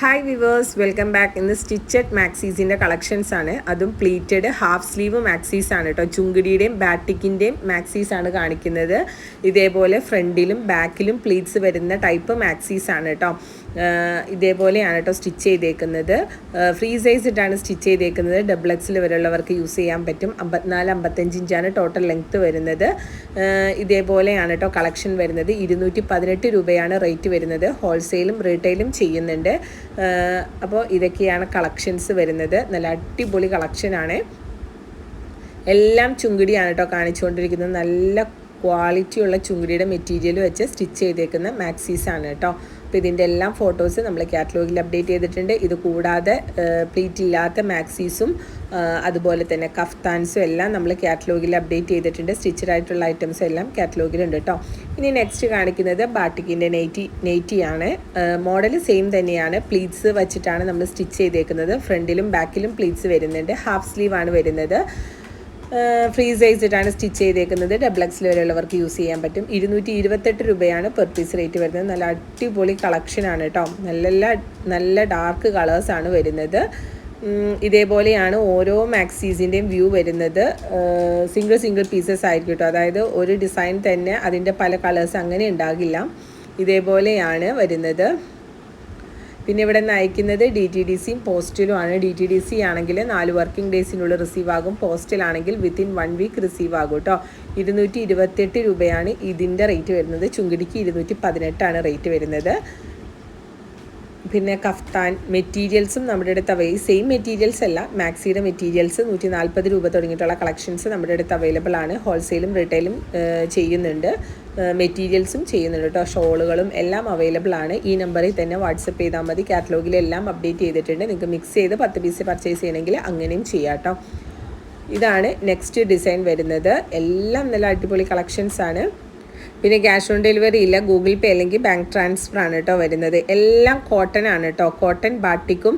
Hi viewers welcome back ഇന്ന് stitched മാക്സീസിന്റെ collections ആണ്. അതും പ്ലീറ്റഡ് ഹാഫ് സ്ലീവ് മാക്സീസ് ആണ് കേട്ടോ ചുങ്കിടിയുടെയും ബാറ്റിക്കിന്റെയും മാക്സീസ് ആണ് കാണിക്കുന്നത്. ഇതേപോലെ ഫ്രണ്ടിലും ബാക്കിലും പ്ലീറ്റ്സ് വരുന്ന ടൈപ്പ് മാക്സീസ് ആണ് കേട്ടോ ഇതേപോലെയാണ് കേട്ടോ സ്റ്റിച്ച് ചെയ്തേക്കുന്നത്. ഫ്രീ സൈസ് ഇട്ടാണ് സ്റ്റിച്ച് ചെയ്തേക്കുന്നത്. ഡബിൾ എക്സിൽ വരെയുള്ളവർക്ക് യൂസ് ചെയ്യാൻ പറ്റും. അമ്പത്തിനാല് അമ്പത്തഞ്ച് ഇഞ്ചാണ് ടോട്ടൽ ലെങ്ത്ത് വരുന്നത്. ഇതേപോലെയാണ് കേട്ടോ കളക്ഷൻ വരുന്നത്. ഇരുന്നൂറ്റി പതിനെട്ട് രൂപയാണ് റേറ്റ് വരുന്നത്. ഹോൾസെയിലും റീറ്റെയിലും ചെയ്യുന്നുണ്ട്. അപ്പോൾ ഇതൊക്കെയാണ് കളക്ഷൻസ് വരുന്നത്. നല്ല അടിപൊളി കളക്ഷനാണ് എല്ലാം ചുങ്കിടിയാണ് കേട്ടോ കാണിച്ചുകൊണ്ടിരിക്കുന്നത്. നല്ല ക്വാളിറ്റിയുള്ള ചുങ്കിടിയുടെ മെറ്റീരിയൽ വെച്ച് സ്റ്റിച്ച് ചെയ്തേക്കുന്ന മാക്സീസാണ് കേട്ടോ. അപ്പോൾ ഇതിന്റെ എല്ലാം ഫോട്ടോസ് നമ്മൾ കാറ്റലോഗിൽ അപ്ഡേറ്റ് ചെയ്തിട്ടുണ്ട്. ഇത് കൂടാതെ പ്ലീറ്റ് ഇല്ലാത്ത മാക്സീസും അതുപോലെ തന്നെ കഫ്താൻസും എല്ലാം നമ്മൾ കാറ്റലോഗിൽ അപ്ഡേറ്റ് ചെയ്തിട്ടുണ്ട്. സ്റ്റിച്ചഡ് ആയിട്ടുള്ള ഐറ്റംസ് എല്ലാം കാറ്റലോഗിലുണ്ട് കേട്ടോ ഇനി നെക്സ്റ്റ് കാണിക്കുന്നത് ബാട്ടിക്കിന്റെ നെയ്റ്റി നെയ്റ്റിയാണ് മോഡൽ സെയിം തന്നെയാണ്. പ്ലീറ്റ്സ് വെച്ചിട്ടാണ് നമ്മൾ സ്റ്റിച്ച് ചെയ്തേക്കുന്നത്. ഫ്രണ്ടിലും ബാക്കിലും പ്ലീറ്റ്സ് വരുന്നുണ്ട്. ഹാഫ് സ്ലീവ് ആണ് വരുന്നത്. ഫ്രീ സൈസിട്ടാണ് സ്റ്റിച്ച് ചെയ്തേക്കുന്നത്. ഡബിൾ എക്സിൽ വരെയുള്ളവർക്ക് യൂസ് ചെയ്യാൻ പറ്റും. ഇരുന്നൂറ്റി ഇരുപത്തെട്ട് രൂപയാണ് പെർ പീസ് റേറ്റ് വരുന്നത്. നല്ല അടിപൊളി കളക്ഷനാണ് കേട്ടോ നല്ല നല്ല ഡാർക്ക് കളേഴ്സാണ് വരുന്നത്. ഇതേപോലെയാണ് ഓരോ മാക്സീസിന്റെയും വ്യൂ വരുന്നത്. സിംഗിൾ സിംഗിൾ പീസസ് ആയിരിക്കും കേട്ടോ അതായത് ഒരു ഡിസൈൻ തന്നെ അതിന്റെ പല കളേഴ്സ് അങ്ങനെ ഉണ്ടാകില്ല. ഇതേപോലെയാണ് വരുന്നത്. പിന്നെ ഇവിടെ നിന്ന് അയക്കുന്നത് ഡി ടി ഡി സിയും പോസ്റ്റിലും ആണ്. ഡി ടി ഡി സി ആണെങ്കിൽ നാല് വർക്കിംഗ് ഡേയ്സിനുള്ളിൽ റിസീവ് ആകും. പോസ്റ്റിലാണെങ്കിൽ വിത്തിൻ വൺ വീക്ക് റിസീവ് ആകും കേട്ടോ ഇരുന്നൂറ്റി ഇരുപത്തെട്ട് രൂപയാണ് ഇതിന്റെ റേറ്റ് വരുന്നത്. ചുങ്കിടിക്ക് ഇരുന്നൂറ്റി പതിനെട്ടാണ് റേറ്റ് വരുന്നത്. പിന്നെ കഫ്താൻ മെറ്റീരിയൽസും നമ്മുടെ അടുത്ത് അവൈ സെയിം മെറ്റീരിയൽസ് അല്ല മാക്സിയുടെ മെറ്റീരിയൽസ് നൂറ്റി നാൽപ്പത് രൂപ തുടങ്ങിയിട്ടുള്ള കളക്ഷൻസ് നമ്മുടെ അടുത്ത് അവൈലബിൾ ആണ്. ഹോൾസെയിലും റീറ്റെയിലും ചെയ്യുന്നുണ്ട്. മെറ്റീരിയൽസും ചെയ്യുന്നുണ്ട് കേട്ടോ. ഷോളുകളും എല്ലാം അവൈലബിൾ ആണ്. ഈ നമ്പറിൽ തന്നെ വാട്സപ്പ് ചെയ്താൽ മതി. കാറ്റലോഗിൽ എല്ലാം അപ്ഡേറ്റ് ചെയ്തിട്ടുണ്ട്. നിങ്ങൾക്ക് മിക്സ് ചെയ്ത് പത്ത് പീസ് പർച്ചേസ് ചെയ്യണമെങ്കിൽ അങ്ങനെയും ചെയ്യാം കേട്ടോ. ഇതാണ് നെക്സ്റ്റ് ഡിസൈൻ വരുന്നത്. എല്ലാം നല്ല അടിപൊളി കളക്ഷൻസ് ആണ്. പിന്നെ ക്യാഷ് ഓൺ ഡെലിവറി ഇല്ല. ഗൂഗിൾ പേ അല്ലെങ്കിൽ ബാങ്ക് ട്രാൻസ്ഫർ ആണ് കേട്ടോ വരുന്നത്. എല്ലാം കോട്ടൺ ആണ് കേട്ടോ. കോട്ടൺ ബാട്ടിക്കും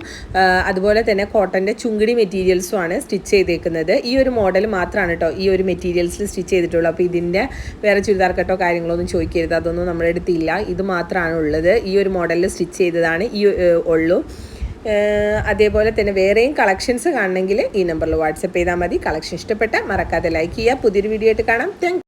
അതുപോലെ തന്നെ കോട്ടന്റെ ചുങ്കിടി മെറ്റീരിയൽസും ആണ് സ്റ്റിച്ച് ചെയ്തേക്കുന്നത്. ഈ ഒരു മോഡൽ മാത്രമാണ് കേട്ടോ ഈ ഒരു മെറ്റീരിയൽസിൽ സ്റ്റിച്ച് ചെയ്തിട്ടുള്ളൂ. അപ്പോൾ ഇതിന്റെ വേറെ ചുരിദാർ കട്ടോ കാര്യങ്ങളൊന്നും ചോദിക്കരുത്. അതൊന്നും നമ്മുടെ അടുത്തില്ല. ഇത് മാത്രമാണ് ഉള്ളത്. ഈ ഒരു മോഡലിൽ സ്റ്റിച്ച് ചെയ്തതാണ് ഈ ഉള്ളൂ. അതേപോലെ തന്നെ വേറെയും കളക്ഷൻസ് കാണണമെങ്കിൽ ഈ നമ്പറിൽ വാട്സപ്പ് ചെയ്താൽ മതി. കളക്ഷൻ ഇഷ്ടപ്പെട്ട മറക്കാതെ ലൈക്ക് ചെയ്യുക. പുതിയൊരു വീഡിയോ ആയിട്ട് കാണാം. താങ്ക്